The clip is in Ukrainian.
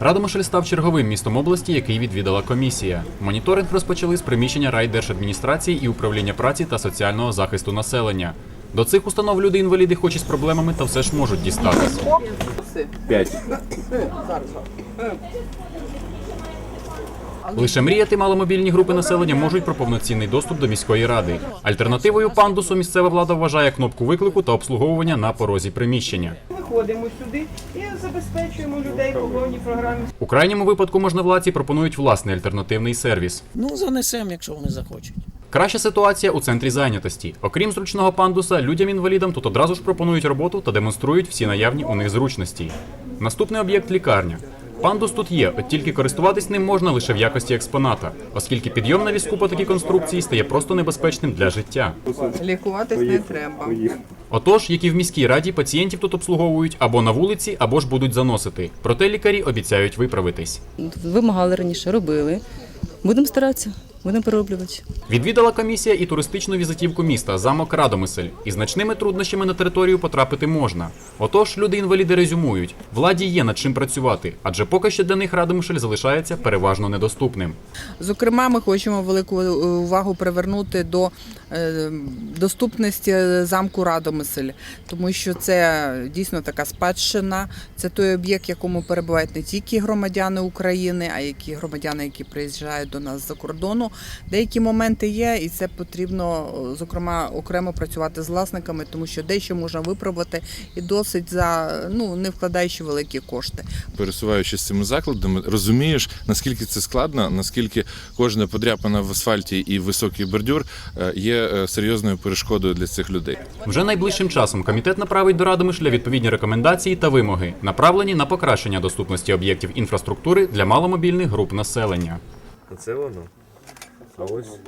Радомишль став черговим містом області, який відвідала комісія. Моніторинг розпочали з приміщення райдержадміністрації і управління праці та соціального захисту населення. До цих установ люди-інваліди, хоч і з проблемами, та все ж можуть дістатись. П'ять. Лише мріяти маломобільні групи населення можуть про повноцінний доступ до міської ради. Альтернативою пандусу місцева влада вважає кнопку виклику та обслуговування на порозі приміщення. Виходимо сюди і забезпечуємо людей по повній програмі. У крайньому випадку можновладці пропонують власний альтернативний сервіс. Ну, занесемо, якщо вони захочуть. Краща ситуація у центрі зайнятості. Окрім зручного пандуса, людям-інвалідам тут одразу ж пропонують роботу та демонструють всі наявні у них зручності. Наступний об'єкт лікарня. Пандус тут є, от тільки користуватись ним можна лише в якості експоната, оскільки підйом на візку по такій конструкції стає просто небезпечним для життя. Лікуватись не треба. Отож, як і в міській раді, пацієнтів тут обслуговують або на вулиці, або ж будуть заносити. Проте лікарі обіцяють виправитись. Вимагали раніше, робили. Будемо старатися, будемо перероблювати. Відвідала комісія і туристичну візитівку міста замок Радомисель. І значними труднощами на територію потрапити можна. Отож, люди-інваліди резюмують, владі є над чим працювати, адже поки що для них Радомишль залишається переважно недоступним. Зокрема, ми хочемо велику е, увагу привернути до е, доступності замку Радомисель, тому що це дійсно така спадщина. Це той об'єкт, якому перебувають не тільки громадяни України, а які громадяни, які приїжджають до нас з-за кордону. Деякі моменти є, і це потрібно е, зокрема окремо працювати з власниками, тому що дещо можна виправити і досить за ну не вкладаючи великі кошти. Пересуваючись цими закладами, розумієш, наскільки це складно, наскільки кожна подряпана в асфальті і високий бордюр е, є е, серйозною перешкодою для цих людей. Вже найближчим часом комітет направить до Радомишля відповідні рекомендації та вимоги, направлені на покращення доступності об'єктів інфраструктури для маломобільних груп населення. Оце воно. А ось